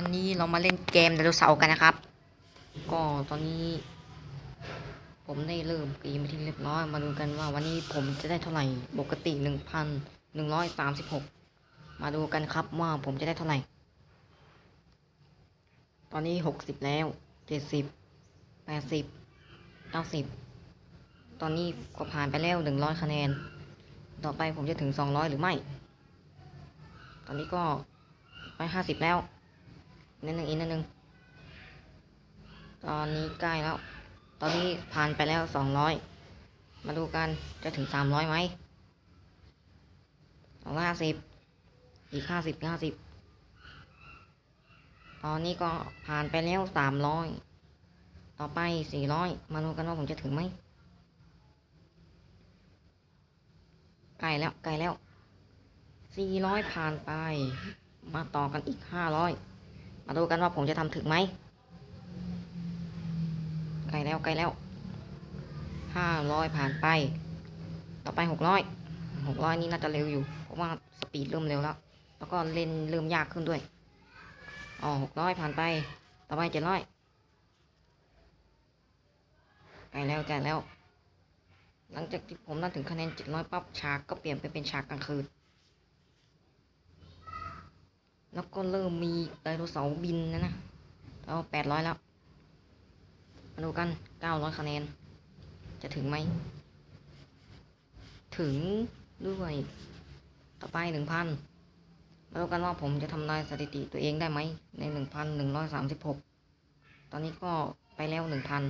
วันนี้เรามาเล่นเกมไดโนเสาร์กันนะครับ ก็ตอนนี้ ผมได้เริ่มเกมไปที่เรียบร้อยมาดูกันว่าวันนี้ผมจะได้เท่าไหร่ปกติหนึ่งพันหนึ่งร้อยสามสิบหกมาดูกันครับว่าผมจะได้เท่าไหร่ ตอนนี้หกสิบแล้วเจ็ดสิบแปดสิบเก้าสิบตอนนี้ก็ผ่านไปแล้วหนึ่งร้อยคะแนน ต่อไปผมจะถึงสองร้อยหรือไม่ ตอนนี้ก็ร้อยห้าสิบแล้ว นิดนึงอีกนิดนึง ตอนนี้ใกล้แล้ว ตอนนี้ผ่านไปแล้วสองร้อย มาดูกันจะถึงสามร้อยไหมสองร้อยห้าสิบ อีกห้าสิบห้าสิบ ตอนนี้ก็ผ่านไปแล้วสามร้อย ต่อไปสี่ร้อย มาดูกันว่าผมจะถึงไหมใกล้แล้วใกล้แล้วสี่ร้อยผ่านไป มาต่อกันอีกห้าร้อย มาดูกันว่าผมจะทำถึงไหมใกล้แล้วใกล้แล้วห้าร้อยผ่านไป ต่อไปหกร้อยหกร้อยนี่น่าจะเร็วอยู่ เพราะว่าสปีดเริ่มเร็วแล้ว แล้วก็เล่นเริ่มยากขึ้นด้วย อ๋อหกร้อยผ่านไป ต่อไปเจ็ดร้อยใกล้แล้วใกล้แล้ว หลังจากที่ผมได้ถึงคะแนนเจ็ดร้อยปั๊บฉากก็เปลี่ยนไปเป็นฉากกลางคืน แล้วก็เริ่มมีไดโนเสาร์บินนะนะเราแปดร้อยแล้ว มาดูกันเก้าร้อยคะแนน จะถึงไหม ถึงด้วย ต่อไปหนึ่งพันมาดูกันว่าผมจะทำลายสถิติตัวเองได้ไหม ในหนึ่งพันหนึ่งร้อยสามสิบหกตอนนี้ก็ไปแล้วหนึ่งพัน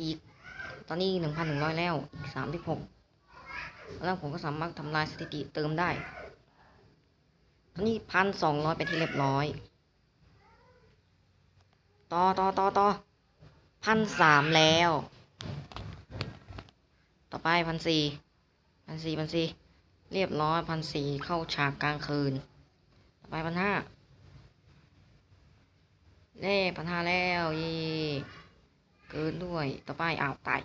อีกตอนนี้หนึ่งพันหนึ่งร้อยแล้วอีกสามสิบหกแล้วผมก็สามารถทำลายสถิติเติมได้ นนี้พันสองร้อยเป็นที่เรียบร้อย ต่อต่อต่อต่อพันสามแล้ว ต่อไปพันสี่พันสี่พันสี่เรียบร้อยพันสี่เข้าฉากกลางคืน ต่อไปพันห้าเน่พันห้าแล้วเย่เกินด้วย ต่อไปอ้าวตาย